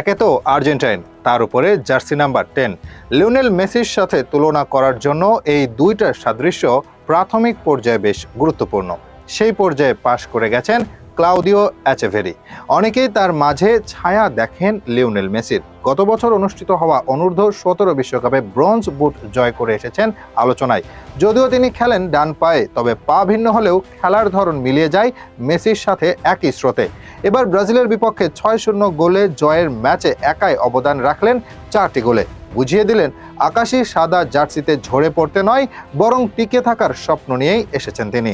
একে তো আর্জেন্টাইন, তার উপরে জার্সি নাম্বার টেন। লিওনেল মেসির সাথে তুলনা করার জন্য এই দুইটার সাদৃশ্য প্রাথমিক পর্যায়ে বেশ গুরুত্বপূর্ণ। সেই পর্যায়ে পাশ করে গেছেন ক্লাউদিও অ্যাচেভেরি অনেকেই তার মাঝে ছায়া দেখেন লিওনেল মেসির। গত বছর অনুষ্ঠিত হওয়া অনূর্ধ্ব সতেরো বিশ্বকাপে ব্রোঞ্জ বুট জয় করে এসেছেন আলোচনায়। যদিও তিনি খেলেন ডান পায়ে, তবে পা ভিন্ন হলেও খেলার ধরন মিলিয়ে যায় মেসির সাথে একই স্রোতে। এবার ব্রাজিলের বিপক্ষে ছয় শূন্য গোলে জয়ের ম্যাচে একাই অবদান রাখলেন চারটি গোলে। বুঝিয়ে দিলেন, আকাশি সাদা জার্সিতে ঝরে পড়তে নয়, বরং টিকে থাকার স্বপ্ন নিয়েই এসেছেন তিনি,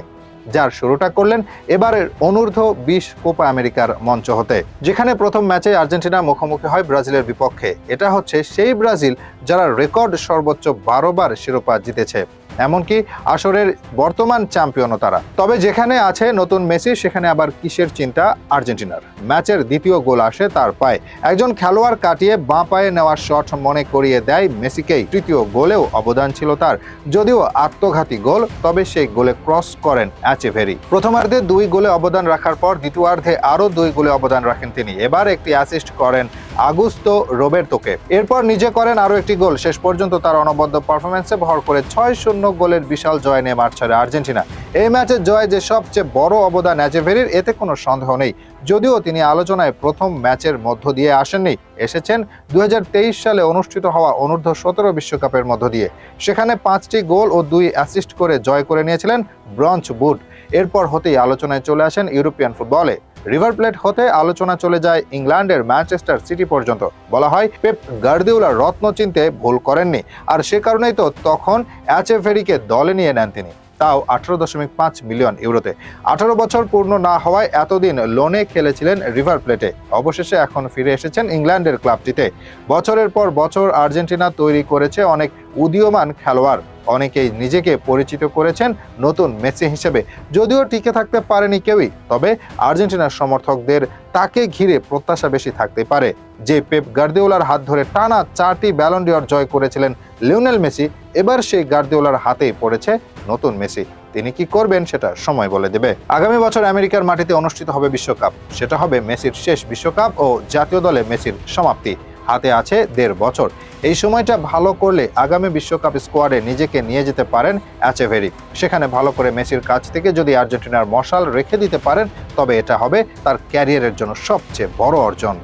যার শুরুটা করলেন এবারের অনূর্ধ্ব বিশ কোপা আমেরিকার মঞ্চ হতে, যেখানে প্রথম ম্যাচে আর্জেন্টিনা মুখোমুখি হয় ব্রাজিলের বিপক্ষে। এটা হচ্ছে সেই ব্রাজিল যারা রেকর্ড সর্বোচ্চ বারো বার শিরোপা জিতেছে। এমনকি আসরের বর্তমান চ্যাম্পিয়নও তারা। তবে যেখানে আছে নতুন মেসি, সেখানে আবার কিসের চিন্তা আর্জেন্টিনার? ম্যাচের দ্বিতীয় গোল আসে তার পায়ে। একজন খেলোয়াড় কাটিয়ে বাঁ পায়ে নেওয়ার শট মনে করিয়ে দেয় মেসিকেই। তৃতীয় গোলেও অবদান ছিল তার। যদিও আত্মঘাতী গোল, তবে সেই গোলে ক্রস করেন অ্যাচেভেরি প্রথমার্ধে দুই গোলে অবদান রাখার পর দ্বিতীয়ার্ধে আরও দুই গোলে অবদান রাখেন তিনি। এবার একটি অ্যাসিস্ট করেন আগুস্তো রোবের্তোকে। এরপর নিজে করেন আরও একটি গোল। শেষ পর্যন্ত তার অনবদ্য পারফরমেন্সে ভর করে ছয় শূন্য গোলের বিশাল জয় নিয়ে মাঠ ছাড়ে আর্জেন্টিনা। এই ম্যাচের জয় যে সবচেয়ে বড় অবদান অ্যাজেভেরির, এতে কোনো সন্দেহ নেই। যদিও তিনি আলোচনায় প্রথম ম্যাচের মধ্য দিয়ে আসেননি, এসেছেন দুই হাজার তেইশ সালে অনুষ্ঠিত হওয়া অনূর্ধ্ব সতেরো বিশ্বকাপের মধ্য দিয়ে। সেখানে পাঁচটি গোল ও দুই অ্যাসিস্ট করে জয় করে নিয়েছিলেন ব্রঞ্জ বুট এরপর হতেই আলোচনায় চলে আসেন ইউরোপিয়ান ফুটবলে। রিভার প্লেট হতে আলোচনা চলে যায় ইংল্যান্ডের ম্যানচেস্টার সিটি পর্যন্ত। বলা হয়, পেপ গার্দিউলার রত্ন চিনতে ভুল করেননি। আর সে কারণেই তো তখন অ্যাচেভেরিকে দলে নিয়ে নেন তিনি। তাও আঠারো দশমিক পাঁচ মিলিয়ন ইউরোতে। আঠারো বছর পূর্ণ না হওয়ায় এতদিন লোনে খেলেছিলেন রিভার প্লেটে। অবশেষে এখন ফিরে এসেছেন ইংল্যান্ডের ক্লাবটিতে। বছরের পর বছর আর্জেন্টিনা তৈরি করেছে অনেক উদীয়মান খেলোয়াড়। অনেকেই নিজেকে পরিচিত করেছেন নতুন মেসি হিসেবে। যদিও টিকে থাকতে পারেনি কেউই, তবে আর্জেন্টিনার সমর্থকদের তাকে ঘিরে প্রত্যাশা বেশি থাকতে পারে। যে পেপ গার্দিওলার হাত ধরে টানা চারটি ব্যালন্ডিয়র জয় করেছিলেন লিওনেল মেসি, এবার সেই গার্দিওলার হাতেই পড়েছে নতুন মেসি, তিনি কি করবেন সেটা সময় বলে দেবে। আগামী বছর আমেরিকার মাটিতে অনুষ্ঠিত হবে বিশ্বকাপ। সেটা হবে মেসির শেষ বিশ্বকাপ ও জাতীয় দলে মেসির সমাপ্তি। হাতে আছে দেড় বছর। এই সময়টা ভালো করলে আগামী বিশ্বকাপ স্কোয়াডে নিজেকে নিয়ে যেতে পারেন অ্যাচেভেরি। সেখানে ভালো করে মেসির কাছ থেকে যদি আর্জেন্টিনার মশাল রেখে দিতে পারেন, তবে এটা হবে তার ক্যারিয়ারের জন্য সবচেয়ে বড় অর্জন।